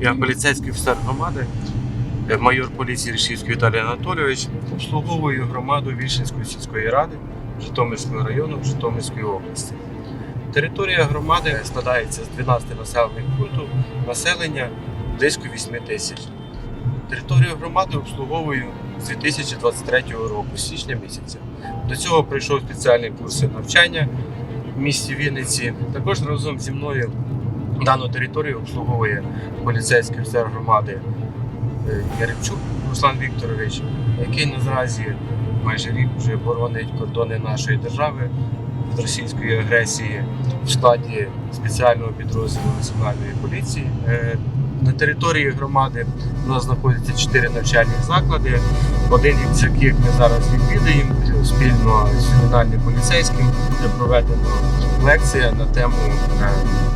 Я поліцейський офіцер громади, е, майор поліції Рішівський Віталій Анатолійович. Обслуговую громаду Вільшинської сільської ради Житомирського району Житомирської області. Територія громади складається з 12 населених пунктів, населення близько 8 тисяч. Територію громади обслуговую з 2023 року, з січня місяця. До цього пройшов спеціальні курси навчання в місті Вінниці. Також разом зі мною дану територію обслуговує поліцейський офіцер громади Яремчук Руслан Вікторович, який наразі майже рік вже боронить кордони нашої держави від російської агресії в складі спеціального підрозділу національної поліції. На території громади у нас знаходяться чотири навчальні заклади, один із яких ми зараз відвідаємо спільно з ювенальним поліцейським, де проведено лекція на тему е,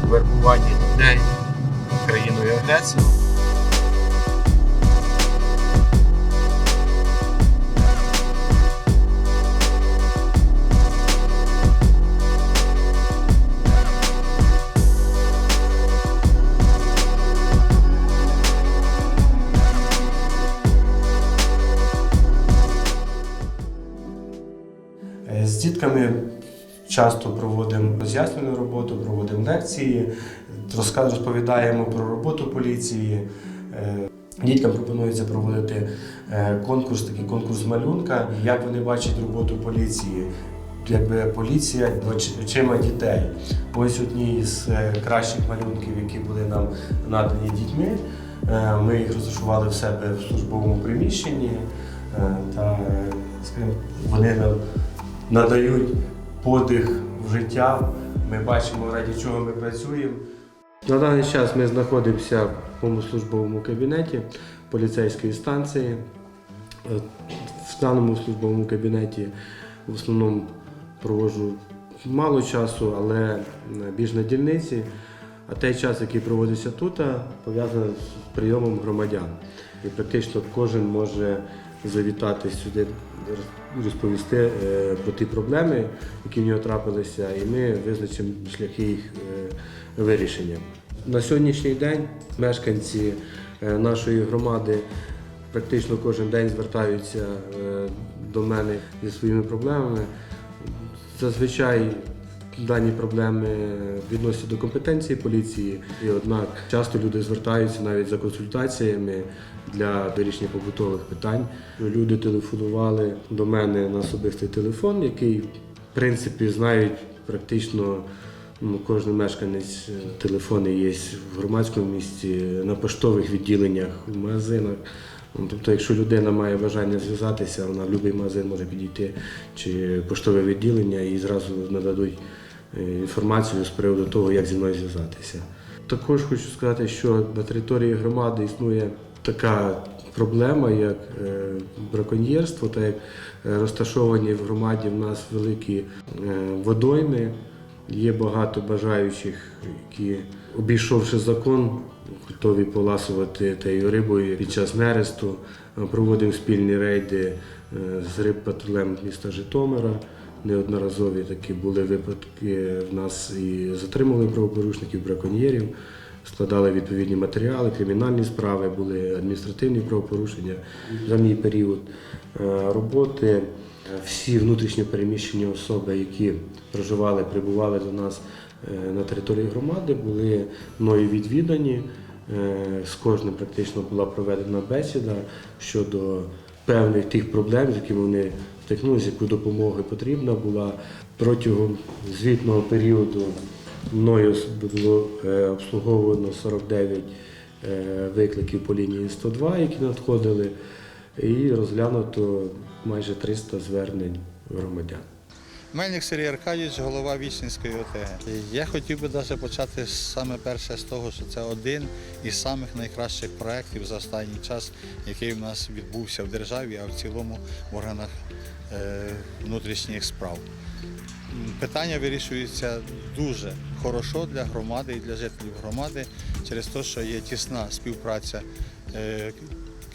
вербування дітей країною агресором. Дітками часто проводимо роз'яснювальну роботу, проводимо лекції, розповідаємо про роботу поліції. Е, Діткам пропонується проводити е, конкурс, такий конкурс малюнка, як вони бачать роботу поліції. Якби поліція очима дітей. Ось одні з е, кращих малюнків, які були нам надані дітьми. Ми їх розташували в себе в службовому приміщенні. Та скажімо, вони нам надають подих в життя. Ми бачимо, раді чого ми працюємо. На даний час ми знаходимося в моєму службовому кабінеті поліцейської станції. Е, В даному службовому кабінеті в основному проводжу мало часу, але більш на дільниці. А той час, який проводиться тут, пов'язаний з прийомом громадян. І практично кожен може завітати сюди, роз- розповісти е, про ті проблеми, які в нього трапилися, і ми визначимо шляхи їх е, вирішення. На сьогоднішній день мешканці е, нашої громади практично кожен день звертаються до мене зі своїми проблемами. Зазвичай дані проблеми відносяться до компетенції поліції, і однак часто люди звертаються навіть за консультаціями для вирішення побутових питань. Люди телефонували до мене на особистий телефон, який в принципі знають практично. Ну, кожен мешканець е, телефони є в громадському місці, на поштових відділеннях, в магазинах. Ну, Тобто, якщо людина має бажання зв'язатися, вона в будь-який магазин може підійти чи поштове відділення і зразу нададуть інформацію з приводу того, як зі мною зв'язатися. Також хочу сказати, що на території громади існує така проблема, як е, браконьєрство, так як е, розташовані в громаді в нас великі е, водойми. Є багато бажаючих, які, обійшовши закон, готові поласувати тією рибою під час нересту. Е, Проводимо спільні рейди е, з рибпатрулем міста Житомира. Неодноразові такі були випадки в нас і затримали правопорушників, браконьєрів, складали відповідні матеріали, кримінальні справи, були адміністративні правопорушення. За мій період е, роботи всі внутрішньо переміщені особи, які проживали, прибували до нас е, на території громади, були мною відвідані. Е, З кожним практично була проведена бесіда щодо певних тих проблем, з якими вони стикнулися, яку допомога потрібна була. Протягом звітного періоду мною було е, обслуговано 49 е, викликів по лінії 102, які надходили, і розглянуто майже 300 звернень громадян. Мельник Сергій Аркадійович, голова Вічнівської ОТГ. Я хотів би навіть почати саме перше з того, що це один із самих найкращих проєктів за останній час, який в нас відбувся в державі, а в цілому в органах внутрішніх справ. Питання вирішується дуже хорошо для громади і для жителів громади через те, що є тісна співпраця е,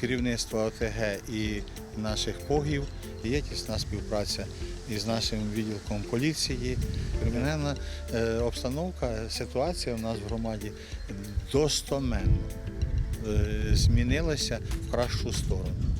керівництва ОТГ і наших погів, є тісна співпраця із нашим відділком поліції. Кримінальна е, обстановка, ситуація у нас в громаді достоменно. е, змінилася в кращу сторону.